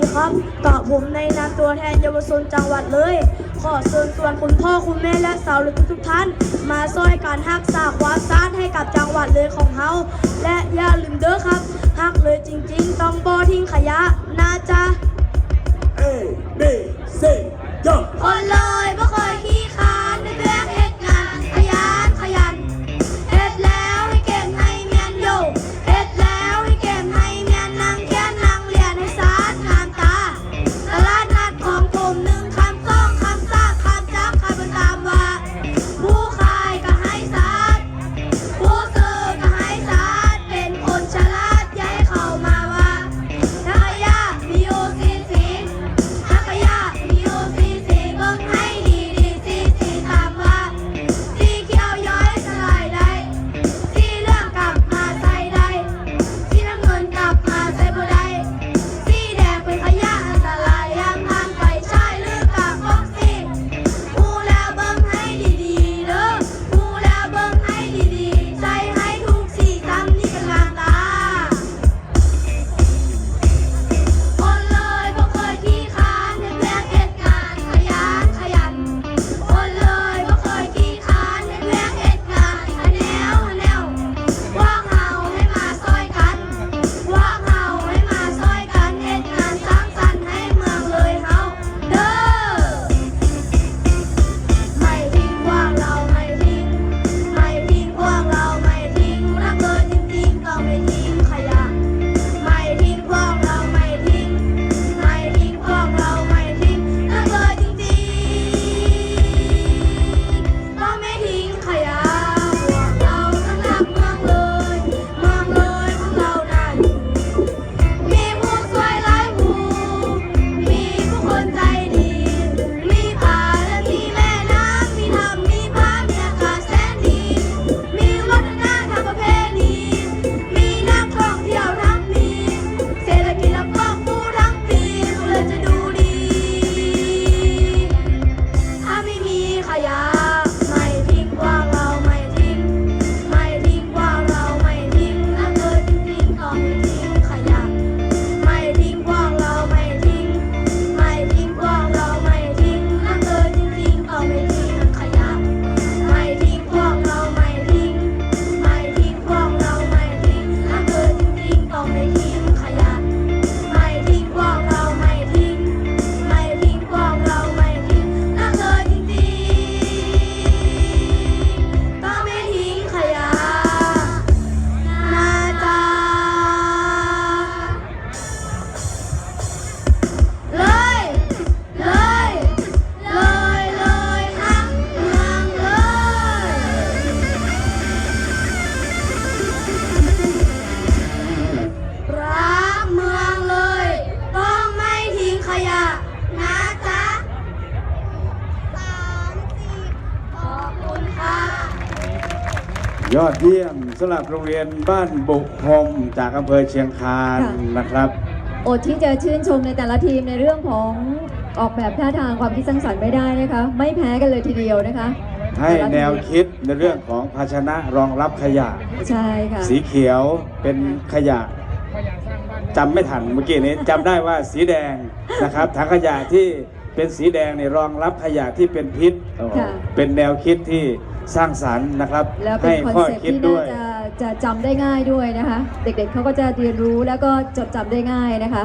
ดีครับต่อผมในนามตัวแทนเยาวชนจังหวัดเลย ขอเชิญชวนคุณพ่อคุณแม่และสาวหรือทุกท่าน มาซอยการฮักสาความสานให้กับจังหวัดเลยของเฮาและอย่าลืมเด้อครับฮักเลยจริง ๆ ต้องบอทิ้งขยะ ยอดเยี่ยมสำหรับโรงเรียนบ้านบุกพรมจากอำเภอเชียงคานนะครับ อดที่จะชื่นชมในแต่ละทีมในเรื่องของออกแบบท่าทางความคิดสร้างสรรค์ไม่ได้นะคะ ไม่แพ้กันเลยทีเดียวนะคะให้แนวคิดในเรื่องของภาชนะรองรับขยะ ใช่ค่ะ สีเขียวเป็นขยะจำไม่ทันเมื่อกี้นี้จำได้ว่าสีแดงนะครับถังขยะที่เป็นสีแดงในยรองรับขยะที่เป็นพิษเป็นแนวคิดที่ สร้างสารรค์นะครับแล้วเป็นคอนเซ็ปที่น่าจะจะจำได้ง่ายด้วยนะคะ เด็กๆเขาก็จะเรียนรู้แล้วก็จดจำได้ง่ายนะคะ